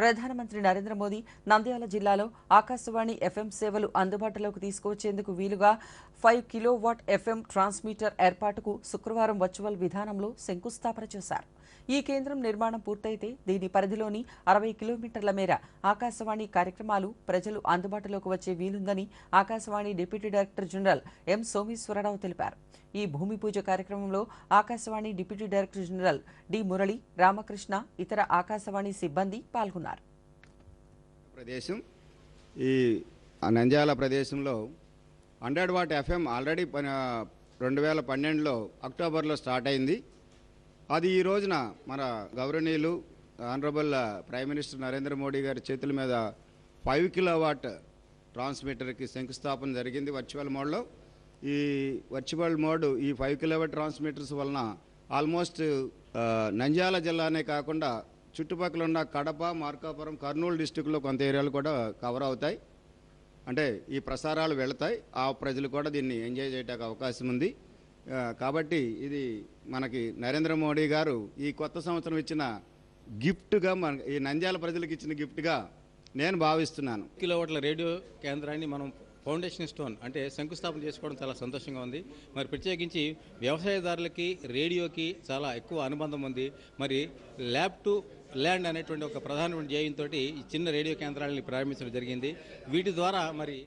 ప్రధానమంత్రి నరేంద్ర మోదీ నంద్యాల జిల్లాలో ఆకాశవాణి ఎఫ్ఎం సేవలు అందుబాటులోకి తీసుకువచ్చేందుకు వీలుగా five kilowatt FM transmitter ఏర్పాటుకు శుక్రవారం వర్చువల్ విధానంలో శంకుస్థాపన చేశారు. ఈ కేంద్రం నిర్మాణం పూర్తయితే దీని పరిధిలోని అరవై కిలోమీటర్ల మేర ఆకాశవాణి కార్యక్రమాలు ప్రజలు అందుబాటులోకి వచ్చే వీలుందని Akashvani deputy director general M Someswararao తెలిపారు. ఈ భూమి పూజ కార్యక్రమంలో Akashvani deputy director general D Murali Ramakrishna ఇతర ఆకాశవాణి సిబ్బంది పాల్గొన్నారు. ప్రదేశం ఈ నంద్యాల ప్రదేశంలో హండ్రెడ్ వాట్ ఎఫ్ఎం ఆల్రెడీ రెండు వేల పన్నెండులో అక్టోబర్లో స్టార్ట్ అయింది. అది ఈ రోజున మన గౌరవనీయులు honourable prime minister Narendra Modi గారి చేతుల మీద ఫైవ్ కిలో వాట్ ట్రాన్స్మిటర్కి శంకుస్థాపన జరిగింది వర్చువల్ మోడ్లో. ఈ వర్చువల్ మోడ్ ఈ ఫైవ్ కిలో ట్రాన్స్మిటర్స్ వలన ఆల్మోస్ట్ నంజాల నంద్యాల జిల్లానే కాకుండా చుట్టుపక్కల ఉన్న కడప మార్కాపురం కర్నూలు డిస్టిక్లో కొంత ఏరియాలు కూడా కవర్ అవుతాయి. అంటే ఈ ప్రసారాలు వెళతాయి. ఆ ప్రజలు కూడా దీన్ని ఎంజాయ్ చేయడానికి అవకాశం ఉంది. కాబట్టి ఇది మనకి నరేంద్ర మోడీ గారు ఈ కొత్త సంవత్సరం ఇచ్చిన గిఫ్ట్గా మన ఈ నంద్యాల ప్రజలకు ఇచ్చిన గిఫ్ట్గా నేను భావిస్తున్నాను. కిలోవాట్ల రేడియో కేంద్రాన్ని మనం ఫౌండేషన్ స్టోన్ అంటే శంకుస్థాపన చేసుకోవడం చాలా సంతోషంగా ఉంది. మరి ప్రత్యేకించి వ్యవసాయదారులకి రేడియోకి చాలా ఎక్కువ అనుబంధం ఉంది. మరి ల్యాబ్ టు ల్యాండ్ అనేటువంటి ఒక ప్రధానమైన ధ్యేయంతో ఈ చిన్న రేడియో కేంద్రాలని ప్రారంభించడం జరిగింది. వీటి ద్వారా మరి